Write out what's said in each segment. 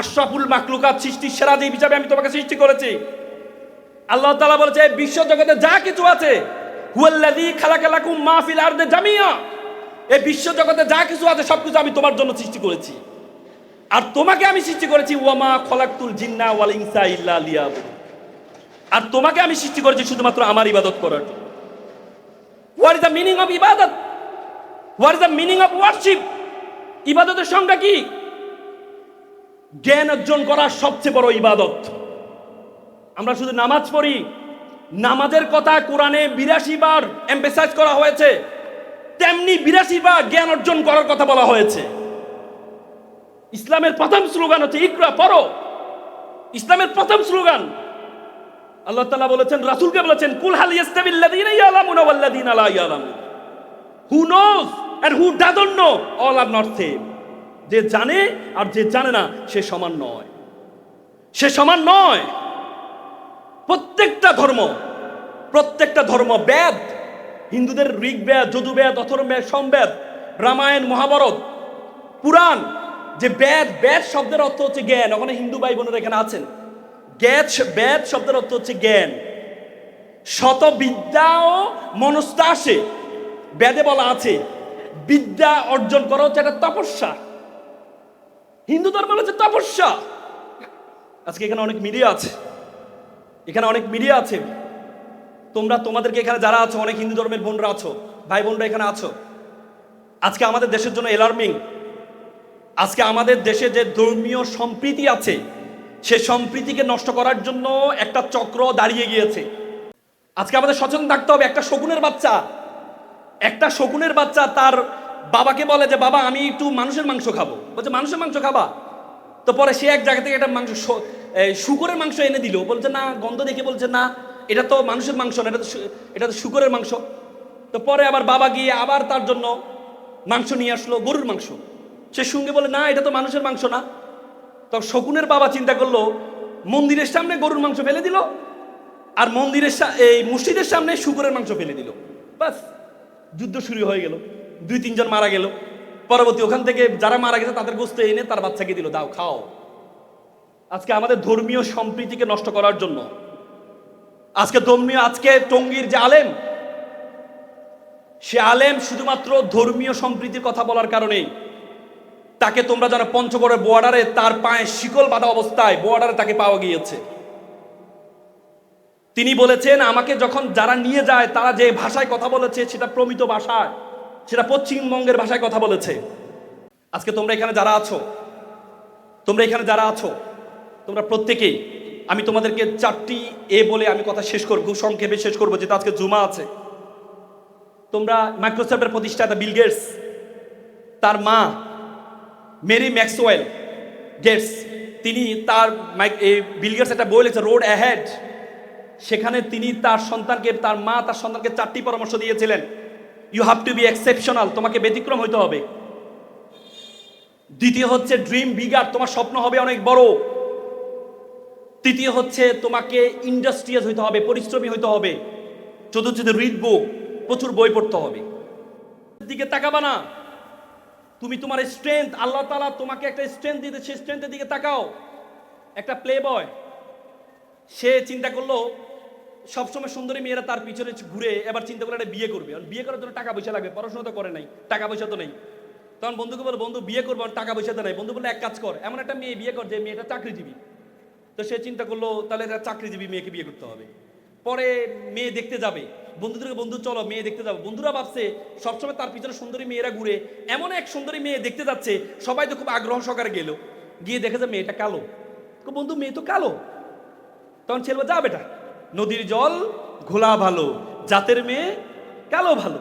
আশরাফুল মাকলুকাত সৃষ্টির সেরা যে হিসাবে আমি তোমাকে সৃষ্টি করেছি। আল্লাহ তাআলা বলেছে বিশ্ব জগতে যা কিছু আছে, হুয়াল্লাযী খালাকালাকুম মা ফিল আরদি জামিয়া। এই বিশ্ব জগতে যা কিছু আছে, সবকিছু আমি তোমার জন্য সৃষ্টি করেছি। আর তোমাকে আমি সৃষ্টি করেছি, ওয়ামা খলাকতুল জিন্না ওয়াল ইনসা ইল্লা লিয়াবুদুন আর তোমাকে আমি সৃষ্টি করেছি শুধুমাত্র আমার ইবাদত করার জন্য। What is the meaning of ইবাদত what is the meaning of worship ইবাদতের সংজ্ঞা কি? জ্ঞান অর্জন করা সবচেয়ে বড় ইবাদত। আমরা শুধু নামাজ পড়ি, নামাজের কথা কোরআনে বিরাশি বার এম্পেসাইজ করা হয়েছে, তেমনি বিরাশি বার জ্ঞান অর্জন করার কথা বলা হয়েছে। ইসলামের প্রথম স্লোগান হচ্ছে, ইকরা, পড়ো। ইসলামের প্রথম স্লোগান। আল্লাহ তাআলা বলেছেন, রাসুলকে বলেছেন, কুল হাল ইয়াস্তাবিল্লাযীনা ইয়ালামুনা ওয়াল্লাযীনা লা ইয়ালামুন। Who knows and who doesn't know all are not same যে জানে আর যে জানে না, সে সমান নয়। সে সমান নয়। প্রত্যেকটা ধর্ম প্রত্যেকটা ধর্ম বেদ, হিন্দুদের ঋগ্বেদ যদুবেদ অথর্বেদ সমবেদ রামায়ণ, মহাভারত, পুরাণ, যে বেদ বেদ শব্দের অর্থ হচ্ছে জ্ঞান। ওখানে হিন্দু ভাই বোনেরা এখানে আছেন। জ্ঞাত বেদ শব্দের অর্থ হচ্ছে জ্ঞান। শত বিদ্যা ও মনস্তা আসে বেদে বলা আছে, বিদ্যা অর্জন করা হচ্ছে একটা তপস্যা। হিন্দু ধর্ম হচ্ছে তপস্যা। আজকে এখানে অনেক মিডিয়া আছে। এখানে অনেক মিডিয়া আছে। তোমরা, তোমাদেরকে এখানে যারা আছো, অনেক হিন্দু ধর্মের বোনরা আছো ভাই বোনরা এখানে আছো। আজকে আমাদের দেশের জন্য এলার্মিং আজকে আমাদের দেশে যে ধর্মীয় সম্প্রীতি আছে, সে সম্প্রীতিকে নষ্ট করার জন্য একটা চক্র দাঁড়িয়ে গিয়েছে। আজকে আমাদের সচেতন থাকতে হবে। একটা শকুনের বাচ্চা, একটা শকুনের বাচ্চা তার বাবাকে বলে যে, বাবা, আমি একটু মানুষের মাংস খাব। বলছে, মানুষের মাংস খাবা? তো পরে সে এক জায়গা থেকে একটা মাংস শুকরের মাংস এনে দিল। বলছে, না, গন্ধ দেখে বলছে, না, এটা তো মানুষের মাংস না, এটা তো এটা তো শুকরের মাংস। তো পরে আবার বাবা গিয়ে আবার তার জন্য মাংস নিয়ে আসলো, গরুর মাংস। সে সঙ্গে বলে, না, এটা তো মানুষের মাংস না। তো শকুনের বাবা চিন্তা করল, মন্দিরের সামনে গরুর মাংস ফেলে দিল আর মন্দিরের এই মসজিদের সামনে শুকরের মাংস ফেলে দিল। বাস যুদ্ধ শুরু হয়ে গেল। দুই, তিনজন মারা গেল। পরবর্তী ওখান থেকে যারা মারা গেছে, তাদের গোস্ত এনে তার বাচ্চাকে দিল, দাও, খাও। আজকে আমাদের ধর্মীয় সম্প্রীতিকে নষ্ট করার জন্য। আজকে ধর্মীয়, আজকে টঙ্গীর যে আলেম, সে আলেম শুধুমাত্র ধর্মীয় সম্প্রীতির কথা বলার কারণেই। তাকে তোমরা জানো পঞ্চগড়ের বর্ডারে তার পায়ে শিকল বাঁধা অবস্থায় বর্ডারে তাকে পাওয়া গিয়েছে। তিনি বলেছেন, আমাকে যখন যারা নিয়ে যায়, তারা যে ভাষায় কথা বলেছে, সেটা প্রমিত ভাষায়। সেটা পশ্চিমবঙ্গের ভাষায় কথা বলেছে। আজকে তোমরা এখানে যারা আছো, তোমরা এখানে যারা আছো, তোমরা প্রত্যেকেই, আমি তোমাদেরকে চারটি এ বলে আমি কথা শেষ করব, সংক্ষেপে শেষ করব, যেটা আজকে জুমা আছে। তোমরা মাইক্রোসফটের প্রতিষ্ঠাতা বিল গেটস, তার মা মেরি ম্যাক্সওয়েল গেটস, তিনি তার বিল গেটস একটা বই লিখেছে, রোড অ্যাহেড। সেখানে তিনি তার সন্তানকে, তার মা তার সন্তানকে চারটি পরামর্শ দিয়েছিলেন। You have to be exceptional তোমাকে ব্যতিক্রম হইতে হবে। দ্বিতীয় হচ্ছে ড্রিম বিগার তোমার স্বপ্ন হবে অনেক বড়। তৃতীয় হচ্ছে তোমাকে ইন্ডাস্ট্রিয়াস হইতে হবে, পরিশ্রমী হইতে হবে। চতুর্থ রিড বুক প্রচুর বই পড়তে হবে। দিকে তাকাবা না। তুমি তোমার স্ট্রেংথ আল্লাহ তালা তোমাকে একটা স্ট্রেংথ দিতে, সেই স্ট্রেংথের দিকে তাকাও। একটা প্লে বয় সে চিন্তা করল সবসময় সুন্দরী মেয়েরা তার পিছনে ঘুরে এবার চিন্তা করে একটা বিয়ে করবে। বিয়ে করার জন্য টাকা পয়সা লাগবে, পড়াশোনা তো করে নাই, টাকা পয়সা তো নেই। তখন বন্ধুকে বলে, বন্ধু, বিয়ে করব টাকা পয়সা তো নাই। বন্ধু বলে এক কাজ কর, এমন একটা মেয়ে বিয়ে কর যে মেয়েটা চাকরিজীবী। তো সে চিন্তা করল, তাহলে একটা চাকরিজীবী মেয়েকে বিয়ে করতে হবে। পরে মেয়ে দেখতে যাবে। বন্ধুদেরকে বন্ধু, চলো, মেয়ে দেখতে যাব। বন্ধুরা ভাবছে, সবসময় তার পিছনে সুন্দরী মেয়েরা ঘুরে এমন এক সুন্দরী মেয়ে দেখতে যাচ্ছে, সবাই তো খুব আগ্রহ সহকারে গেল। গিয়ে দেখে যে মেয়েটা কালো। বন্ধু, মেয়ে তো কালো। তখন ছেলে যা বেটা। নদীর জল ঘোলা ভালো, জাতের মেয়ে কালো ভালো।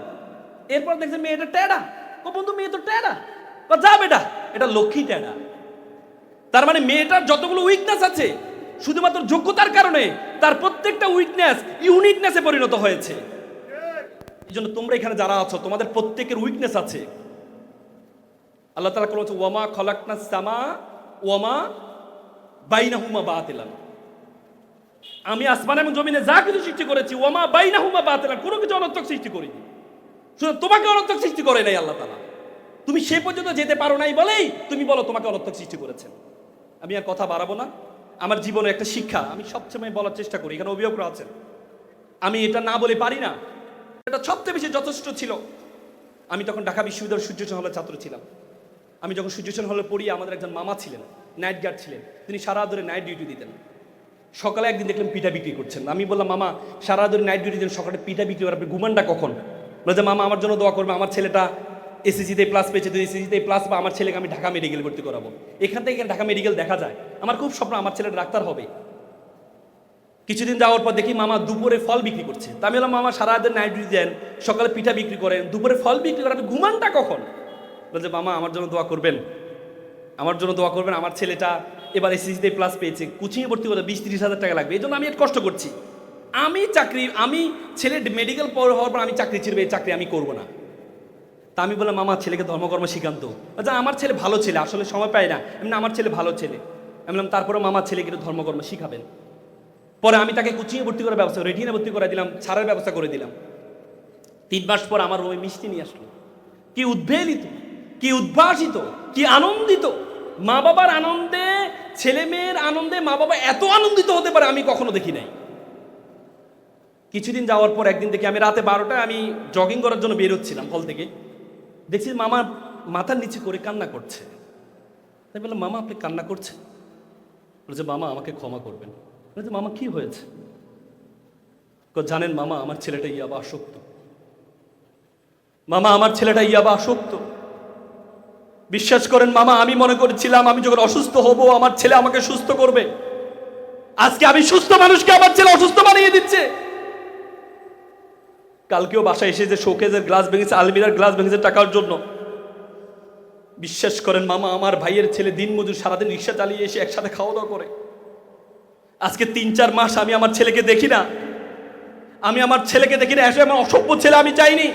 এরপর দেখছে মেয়েটা ট্যাডা ও বন্ধু, মেয়ে তো ট্যাডা বা যা বেটা, এটা লক্ষ্মী ট্যাডা তার মানে মেয়েটার যতগুলো উইকনেস আছে, শুধুমাত্র যোগ্যতার কারণে তার প্রত্যেকটা উইকনেস ইউনিকনেসে পরিণত হয়েছে। এই জন্য তোমরা এখানে যারা আছো, তোমাদের প্রত্যেকের উইকনেস আছে। আল্লাহ তালা কোনো ওয়ামা খলাকনা সামা, ওয়ামা বাইনাহুমা বাতিলাম আমি আসমান এবং জমিনে যা কিছু সৃষ্টি করেছি ওমা বাইনা হুমা বাতেলা, কোনো কিছু অনর্থক সৃষ্টি করিনি। শুধু তোমাকে অনর্থক সৃষ্টি করে নাই আল্লাহ তালা তুমি সে পর্যন্ত যেতে পারো নাই বলেই তুমি বলো তোমাকে অনর্থক সৃষ্টি করেছেন। আমি আর কথা বাড়াবো না। আমার জীবনে একটা শিক্ষা, আমি সবসময় বলার চেষ্টা করি, এখানে অভিভাবকরা আছেন। আমি এটা না বলে পারি না। এটা সবচেয়ে বেশি যথেষ্ট ছিল। আমি তখন ঢাকা বিশ্ববিদ্যালয়ের সূর্যচন হলের ছাত্র ছিলাম। আমি যখন সূর্যচন হলে পড়ি, আমাদের একজন মামা ছিলেন, নাইট গার্ড ছিলেন। তিনি সারা ধরে নাইট ডিউটি দিতেন। সকালে একদিন দেখলাম পিঠা বিক্রি করছেন। আমি বললাম, মামা, সারা ধরে নাইট ডিউটি দেন সকালে পিঠা বিক্রি করার ঘুমানটা কখন? বলে যে, মামা, আমার জন্য দোয়া করবে, আমার ছেলেটা এসএসসিতে প্লাস পেয়েছে, যদি এসএসসিতে প্লাস বা আমার ছেলেকে আমি ঢাকা মেডিকেল ভর্তি করাবো। এখান থেকে ঢাকা মেডিকেল দেখা যায়। আমার খুব স্বপ্ন, আমার ছেলে ডাক্তার হবে। কিছুদিন যাওয়ার পর দেখি মামা দুপুরে ফল বিক্রি করছে। তা আমি বললাম, মামা, সারা দিন নাইট ডিউটি দেন সকালে পিঠা বিক্রি করেন, দুপুরে ফল বিক্রি আপনি ঘুমানটা কখন? বলছে মামা, আমার জন্য দোয়া করবেন। আমার জন্য দোয়া করবেন, আমার ছেলেটা এবার এসএসসিতে প্লাস পেয়েছে। কোচিংয়ে ভর্তি করতে বিশ তিরিশ হাজার টাকা লাগবে। এই জন্য আমি একটু কষ্ট করছি। আমি চাকরি, আমি ছেলে মেডিকেল পর হওয়ার পর আমি চাকরি ছিড়বে এই চাকরি আমি করব না। তা আমি বললাম আমার ছেলেকে ধর্মকর্ম শিখান্ত। আচ্ছা আমার ছেলে ভালো ছেলে, আসলে সময় পায় না। এমনি আমার ছেলে ভালো ছেলে। আমি বললাম তারপরে মামার ছেলেকে ধর্মকর্ম শিখাবেন। পরে আমি তাকে কোচিংয়ে ভর্তি করার ব্যবস্থা রেটিনে ভর্তি করে দিলাম, ছাড়ার ব্যবস্থা করে দিলাম। তিন মাস পর আমার ওই মিষ্টি নিয়ে আসলো। কি উদ্বেলিত, কি উদ্ভাসিত, কি আনন্দিত। মা বাবার আনন্দে ছেলে মেয়ের আনন্দে মা বাবা এত আনন্দিত হতে পারে আমি কখনো দেখি নাই। কিছুদিন যাওয়ার পর একদিন দেখি আমি রাতে বারোটায় আমি জগিং করার জন্য বেরোচ্ছিলাম হল থেকে। দেখছি মামা মাথার নিচে করে কান্না করছে। তাই বললাম, মামা, আপনি কান্না করছেন? বলছে, মামা, আমাকে ক্ষমা করবেন। বলছে, মামা, কি হয়েছে? জানেন মামা, আমার ছেলেটা ইয়াবা আসক্ত। মামা, আমার ছেলেটা ইয়াবা আসক্ত। বিশ্বাস করেন, মামা, আমি মনে করেছিলাম আমি যখন অসুস্থ হব, আমার ছেলে আমাকে সুস্থ করবে। আজকে আমি সুস্থ মানুষকে আমার ছেলে অসুস্থ বানিয়ে দিচ্ছে। কালকেও বাসায় এসে যে শোকেজের গ্লাস ভেঙেছে, আলমিরার গ্লাস ভেঙেছে টাকার জন্য। বিশ্বাস করেন, মামা, আমার ভাইয়ের ছেলে দিন মজুর সারাদিন রিক্সা চালিয়ে এসে একসাথে খাওয়া দাওয়া করে। আজকে তিন চার মাস আমি আমার ছেলেকে দেখি না। আমি আমার ছেলেকে দেখি না, এসে আমার অসভ্য ছেলে আমি চাইনি।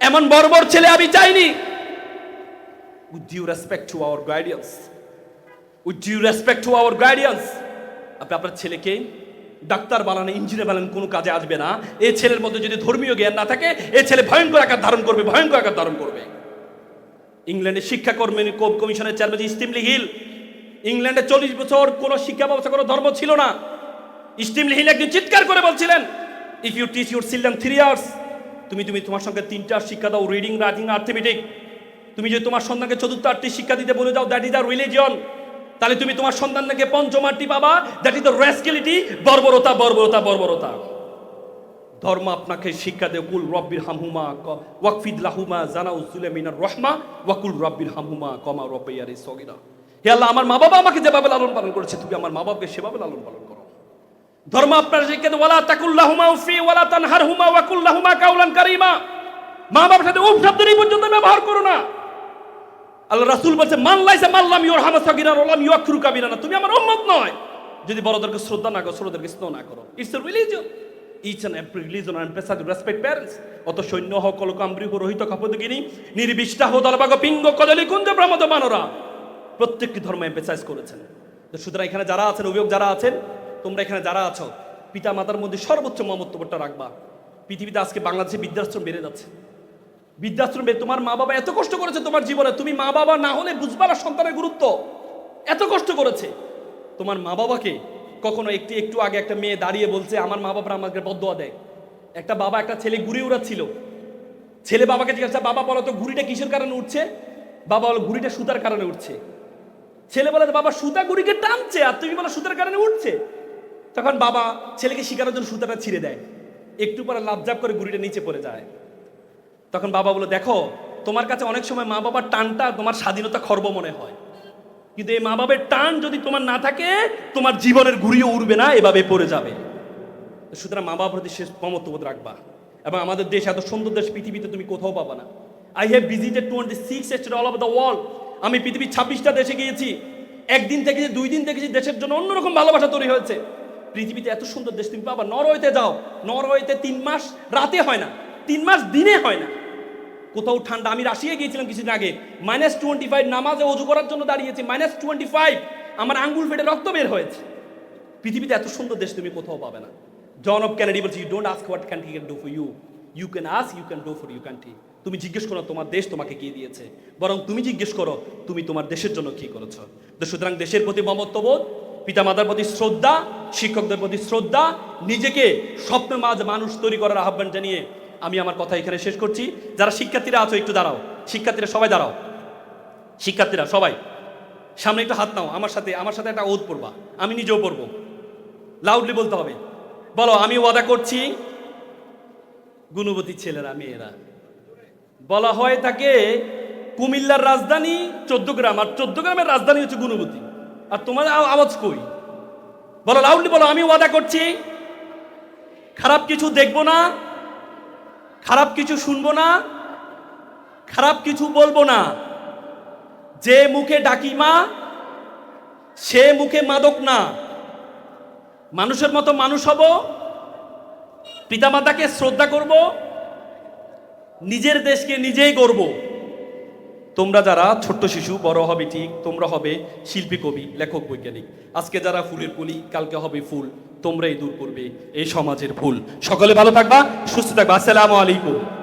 এমন বর্বর ছেলে আমি চাইনি। With due respect to our guardians with due respect to our guardians আপনি আপনার ছেলেকে ডাক্তার বানানো ইঞ্জিনিয়ার বানান কোনো কাজে আসবে না। এই ছেলের মধ্যে যদি ধর্মীয় জ্ঞান না থাকে এই ছেলে ভয়ঙ্কর আকার ধারণ করবে, ভয়ঙ্কর আকার ধারণ করবে। ইংল্যান্ডের শিক্ষা কর্মী কমিশনের চেয়ারম্যান স্টিমলি হিল। ইংল্যান্ডে চল্লিশ বছর কোনো শিক্ষা ব্যবস্থা, কোনো ধর্ম ছিল না। স্টিমলি হিল একদিন চিৎকার করে বলছিলেন if you teach your children three years তুমি তুমি তোমার সঙ্গে তিনটা শিক্ষা দাও রিডিং রাইটিং আর্থমেটিক তুমি যদি তোমার সন্তানকে চতুর্থ আটটি শিক্ষা দিতে বলে যাও দ্যাট ইজ দ্য রিলিজিয়ন তাহলে তুমি তোমার সন্তানকে পঞ্চম আটটি পাবা। দ্যাট ইজ দ্য রেসকিলিটি বর্বরতা বর্বরতা বর্বরতা। ধর্ম আপনাকে শিক্ষা দেয়, কুল রব্বির হামহুমা ওয়াকফিদ লাহুমা জানাউ সুলেমিনার রহমা ওয়াকুল রব্বির হামহুমা কমা রব্বাইয়ারি সগিরা। হে আল্লাহ, আমার মা বাবা আমাকে যেভাবে লালন পালন করেছে, তুমি আমার মা বাবাকে সেভাবে লালন পালন করো। ধর্ম আপনার শিক্ষা দেয়, ওয়ালা তাকুল্লাহুমা উফি, ওয়ালা তানহারহুমা ওয়াকুল্লাহুমা কাউলান কারীমা। মা বাবার সাথে উফ শব্দ এই পর্যন্ত ব্যবহার করো না। আল্লাহ রাসূল বলছে লাইসা মাল্লাম ইউর হামা সগিরা ওলাম ইউকরু কাবিরানা তুমি আমার উম্মত নয়। যদি বড়দেরকে শ্রদ্ধা না করো, ছোটদেরকে স্নেহ না করো। It's a religion each and every religion and পেশা রেসপেক্ট প্যারেন্টস অত সৈন্য হোক, কলকাম্বরি রোহিত কাপদগিনী নির্বিষ্টা হো দলবাগ, পিঙ্গ, কদলি, কুঞ্জ, প্রমদ মানরা প্রত্যেকটি ধর্ম এম্পেসাইজ করেছেন। তো সুতরাং এখানে যারা আছেন অভিযোগ যারা আছেন, তোমরা এখানে যারা আছো পিতা মাতার মধ্যে সর্বোচ্চ মমত্ববোধটা রাখবা। পৃথিবীতে আজকে বাংলাদেশে বৃদ্ধাশ্রম বেড়ে যাচ্ছে। বৃদ্ধাশ্রম তোমার মা বাবা এত কষ্ট করেছে তোমার জীবনে, তুমি মা বাবা না হলে বুঝবা না সন্তানের গুরুত্ব। এত কষ্ট করেছে। তোমার মা বাবাকে কখনো একটু একটু আগে একটা মেয়ে দাঁড়িয়ে বলছে, আমার মা বাবা আমাকে বদোয়া দেয়। একটা বাবা, একটা ছেলে ঘুরে উড়াচ্ছিল। ছেলে বাবাকে জিজ্ঞাসা, বাবা, বলো তো, ঘুড়িটা কিসের কারণে উঠছে বাবা বলো, ঘুড়িটা সুতার কারণে উঠছে ছেলে বলে, বাবা, সুতা ঘুড়িকে টানছে, আর তুমি বলো সুতার কারণে উঠছে তখন বাবা ছেলেকে শিকারের জন্য সুতাটা ছিঁড়ে দেয়। একটু পরে লাভজাপ করে ঘুড়িটা নিচে পড়ে যায়। তখন বাবা বলে দেখো, তোমার কাছে অনেক সময় মা বাবার টানটা তোমার স্বাধীনতা খর্ব মনে হয়। কিন্তু এই মা বাবার টান যদি তোমার না থাকে, তোমার জীবনের ঘুরিয়ে উড়বে না, এভাবে পড়ে যাবে। সুতরাং মা বাবার প্রতি শেষ মমত্ববোধ রাখবা। এবং আমাদের দেশ, এত সুন্দর দেশ, পৃথিবীতে তুমি কোথাও পাবা না। I have visited twenty six state all over the world আমি পৃথিবীর ছাব্বিশটা দেশে গিয়েছি। একদিন থেকে যে, দুই দিন দেখেছি দেশের জন্য অন্যরকম ভালোবাসা তৈরি হয়েছে। পৃথিবীতে এত সুন্দর দেশ তুমি পাবা। নরওয়েতে যাও। নরওয়েতে তিন মাস রাতে হয় না। তিন মাস দিনে হয় না। কোথাও ঠান্ডা। আমি রাশিয়া গিয়েছিলাম কিছুদিন আগে। মাইনাস টোয়েন্টি ফাইভ নামাজে অজু করার জন্য দাঁড়িয়েছি। মাইনাস টোয়েন্টি ফাইভ আমার আঙ্গুল ফেটে রক্ত বের হয়েছে। পৃথিবীতে এত সুন্দর দেশ তুমি কোথাও পাবে না। জন অফ ক্যানাডি বলছে you don't ask what country can do for you you can ask you can do for you country তুমি জিজ্ঞেস করো, তোমার দেশ তোমাকে কি দিয়েছে? বরং তুমি জিজ্ঞেস করো, তুমি তোমার দেশের জন্য কি করেছ? তো সুতরাং দেশের প্রতি মমত্ববোধ, পিতামাতার প্রতি শ্রদ্ধা, শিক্ষকদের প্রতি শ্রদ্ধা, নিজেকে স্বপ্নের মাঝ মানুষ তৈরি করার আহ্বান জানিয়ে আমি আমার কথা এখানে শেষ করছি। যারা শিক্ষার্থীরা আছো, একটু দাঁড়াও। শিক্ষার্থীরা সবাই দাঁড়াও। শিক্ষার্থীরা সবাই, সামনে একটু হাত নাও। আমার সাথে আমার সাথে একটা ওদ পড়বা আমি নিজেও পড়ব লাউডলি বলতে হবে। বলো, আমি ওয়াদা করছি, গুণবতী ছেলেরা, মেয়েরা। বলা হয় তাকে কুমিল্লার রাজধানী চোদ্দগ্রাম আর চোদ্দগ্রামের রাজধানী হচ্ছে গুণবতী। আর তোমার আওয়াজ কই? বলো লাউডলি বলো, আমি ওয়াদা করছি। খারাপ কিছু দেখব না। খারাপ কিছু শুনব না, খারাপ কিছু বলব না। যে মুখে ডাকি মা, সে মুখে মাদক না। মানুষের মতো মানুষ হব, পিতামাতাকে শ্রদ্ধা করব, নিজের দেশকে নিজেই গর্ব তোমরা যারা ছোট্ট শিশু, বড় হবে ঠিক, তোমরা হবে শিল্পী, কবি, লেখক, বৈজ্ঞানিক। আজকে যারা ফুলের কলি, কালকে হবে ফুল, তোমরাই দূর করবে এই সমাজের ভুল। সকলে ভালো থাকবা, সুস্থ থাকবা। আসসালামু আলাইকুম।